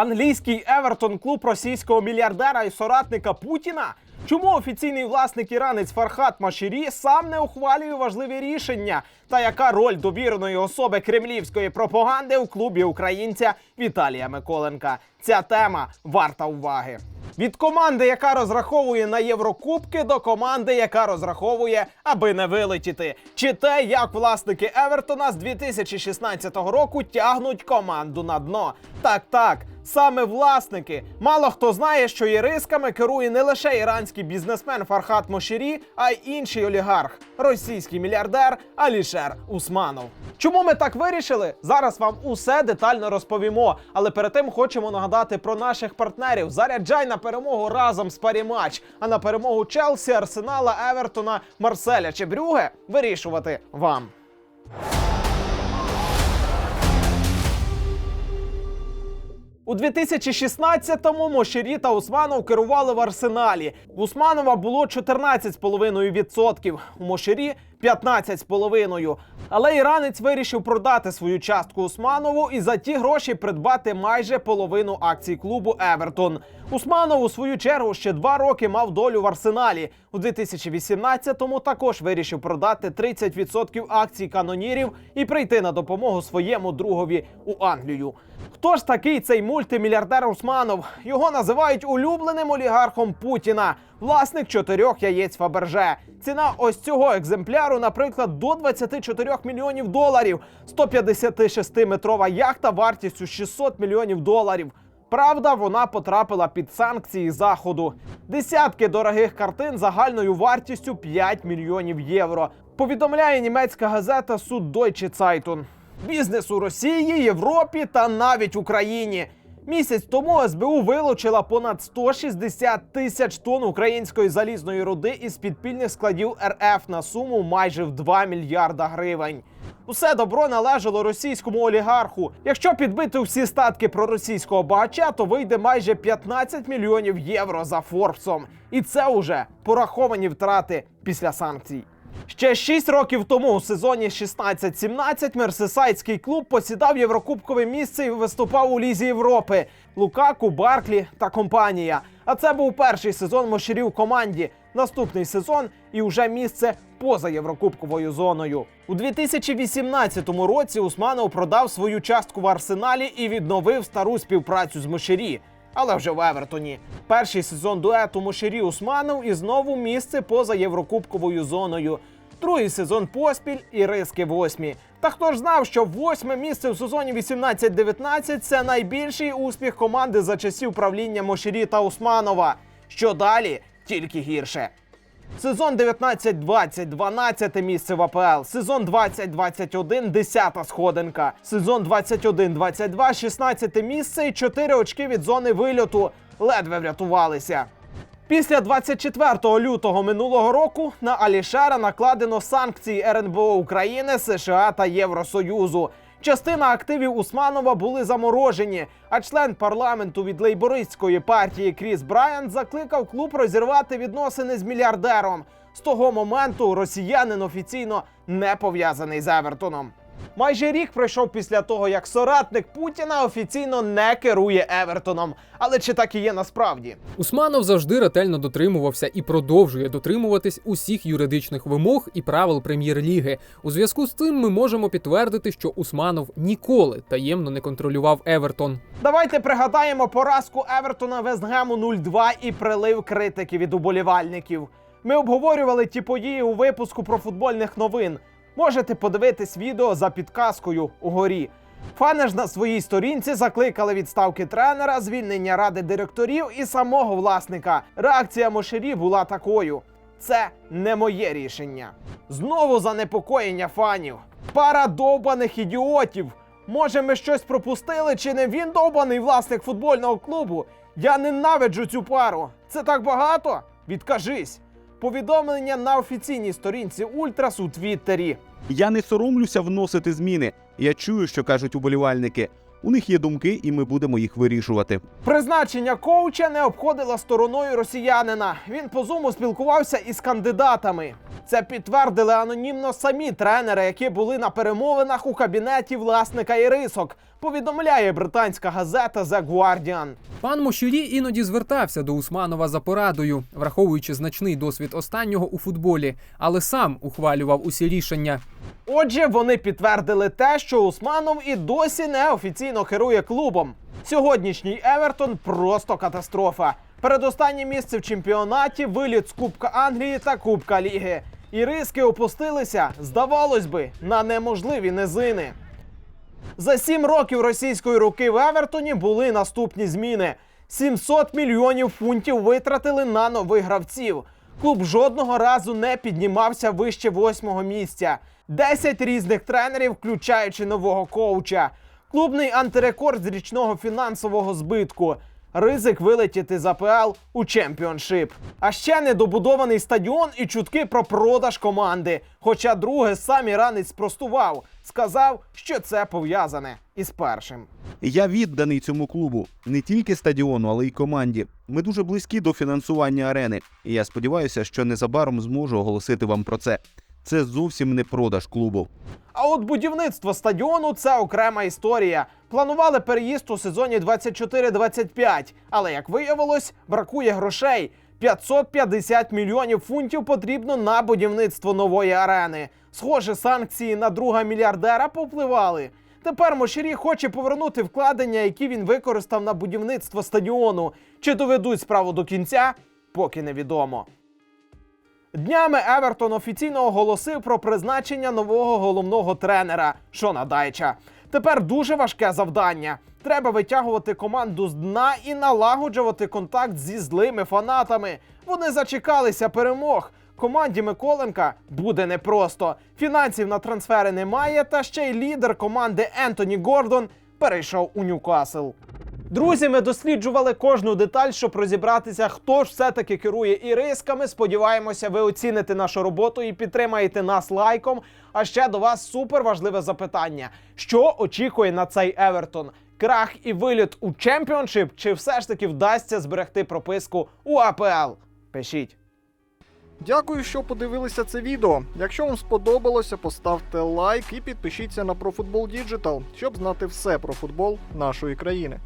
Англійський Евертон клуб російського мільярдера і соратника Путіна. Чому офіційний власник іранець Фархат Машірі сам не ухвалює важливі рішення? Та яка роль довіреної особи кремлівської пропаганди в клубі українця Віталія Миколенка? Ця тема варта уваги. Від команди, яка розраховує на Єврокубки, до команди, яка розраховує, аби не вилетіти. Чи те, як власники Евертона з 2016 року тягнуть команду на дно. Так, так, саме власники. Мало хто знає, що ірисками керує не лише іранський бізнесмен Фархат Мошірі, а й інший олігарх, російський мільярдер Алішер Усманов. Чому ми так вирішили? Зараз вам усе детально розповімо. Але перед тим хочемо нагадати про наших партнерів. Заряджай на перемогу разом з Парімач. А на перемогу Челсі, Арсенала, Евертона, Марселя чи Брюге вирішувати вам. У 2016-му Мошері та Усманов керували в Арсеналі. Усманова було 14,5%, у Мошері 15,5%. Але іранець вирішив продати свою частку Усманову і за ті гроші придбати майже половину акцій клубу Евертон. Усманов у свою чергу ще два роки мав долю в арсеналі. У 2018-му також вирішив продати 30% акцій канонірів і прийти на допомогу своєму другові у Англію. Хто ж такий цей мультимільярдер Усманов? Його називають улюбленим олігархом Путіна, власник чотирьох яєць Фаберже. Ціна ось цього екземпляру, наприклад, до 24 мільйонів доларів. 156-метрова яхта вартістю 600 мільйонів доларів. Правда, вона потрапила під санкції заходу. Десятки дорогих картин загальною вартістю 5 мільйонів євро. Повідомляє німецька газета Süddeutsche Zeitung. Бізнес у Росії, Європі та навіть Україні. Місяць тому СБУ вилучила понад 160 тисяч тонн української залізної руди із підпільних складів РФ на суму майже в 2 мільярда гривень. Усе добро належало російському олігарху. Якщо підбити всі статки проросійського багача, то вийде майже 15 мільйонів євро за Форбсом. І це уже пораховані втрати після санкцій. Ще 6 років тому у сезоні 16-17 мерсисайдський клуб посідав єврокубкове місце і виступав у Лізі Європи. Лукаку, Барклі та компанія. А це був перший сезон Моширів в команді. Наступний сезон і вже місце поза єврокубковою зоною. У 2018 році Усманов продав свою частку в арсеналі і відновив стару співпрацю з Моширі. Але вже в Евертоні. Перший сезон дуету Мошері Усманов і знову місце поза єврокубковою зоною. Другий сезон поспіль і риски восьмі. Та хто ж знав, що восьме місце в сезоні 18-19 – це найбільший успіх команди за часів правління Мошері та Усманова. Що далі? Тільки гірше. Сезон 19-20 – 12 місце в АПЛ. Сезон 20-21 – 10 сходинка. Сезон 21-22 – 16 місце і 4 очки від зони вильоту. Ледве врятувалися. Після 24 лютого минулого року на Алішера накладено санкції РНБО України, США та Євросоюзу. Частина активів Усманова були заморожені, а член парламенту від лейбористської партії Кріс Брайан закликав клуб розірвати відносини з мільярдером. З того моменту росіянин офіційно не пов'язаний з Евертоном. Майже рік пройшов після того, як соратник Путіна офіційно не керує Евертоном. Але чи так і є насправді? Усманов завжди ретельно дотримувався і продовжує дотримуватись усіх юридичних вимог і правил прем'єр-ліги. У зв'язку з цим ми можемо підтвердити, що Усманов ніколи таємно не контролював Евертон. Давайте пригадаємо поразку Евертона Вестгему 0-2 і прилив критики від уболівальників. Ми обговорювали ті події у випуску про футбольних новин. Можете подивитись відео за підказкою угорі. Фани ж на своїй сторінці закликали відставки тренера, звільнення ради директорів і самого власника. Реакція Мошері була такою: це не моє рішення. Знову занепокоєння фанів. Пара довбаних ідіотів. Може, ми щось пропустили, чи не він довбаний власник футбольного клубу? Я ненавиджу цю пару. Це так багато? Відкажись. Повідомлення на офіційній сторінці Ультрас у Твіттері. Я не соромлюся вносити зміни. Я чую, що кажуть уболівальники. У них є думки, і ми будемо їх вирішувати. Призначення коуча не обходило стороною росіянина. Він по зуму спілкувався із кандидатами. Це підтвердили анонімно самі тренери, які були на перемовинах у кабінеті власника Ірисок. Повідомляє британська газета The Guardian. Пан Мошірі іноді звертався до Усманова за порадою, враховуючи значний досвід останнього у футболі, але сам ухвалював усі рішення. Отже, вони підтвердили те, що Усманов і досі неофіційно керує клубом. Сьогоднішній Евертон просто катастрофа. Передостаннє місце в чемпіонаті, виліт з Кубка Англії та Кубка Ліги. І риски опустилися, здавалось би, на неможливі низини. За сім років російської руки в Евертоні були наступні зміни: 700 мільйонів фунтів витратили на нових гравців. Клуб жодного разу не піднімався вище восьмого місця. 10 різних тренерів, включаючи нового коуча. Клубний антирекорд з річного фінансового збитку. Ризик вилетіти з АПЛ у чемпіоншип. А ще недобудований стадіон і чутки про продаж команди. Хоча друге сам іранець спростував, сказав, що це пов'язане із першим. Я відданий цьому клубу, не тільки стадіону, але й команді. Ми дуже близькі до фінансування арени, і я сподіваюся, що незабаром зможу оголосити вам про це. Це зовсім не продаж клубу. А от будівництво стадіону це окрема історія. Планували переїзд у сезоні 24-25, але як виявилось, бракує грошей. 550 мільйонів фунтів потрібно на будівництво нової арени. Схоже, санкції на друга мільярдера повпливали. Тепер Мошері хоче повернути вкладення, які він використав на будівництво стадіону. Чи доведуть справу до кінця, поки невідомо. Днями Евертон офіційно оголосив про призначення нового головного тренера Шона Дайча. Тепер дуже важке завдання. Треба витягувати команду з дна і налагоджувати контакт зі злими фанатами. Вони зачекалися перемог. Команді Миколенка буде непросто. Фінансів на трансфери немає, та ще й лідер команди Ентоні Гордон перейшов у Ньюкасл. Друзі, ми досліджували кожну деталь, щоб розібратися, хто ж все-таки керує і рисками. Сподіваємося, ви оціните нашу роботу і підтримаєте нас лайком. А ще до вас супер важливе запитання: що очікує на цей Евертон? Крах і виліт у чемпіоншип, чи все ж таки вдасться зберегти прописку у АПЛ? Пишіть. Дякую, що подивилися це відео. Якщо вам сподобалося, поставте лайк і підпишіться на ProFootball Digital, щоб знати все про футбол нашої країни.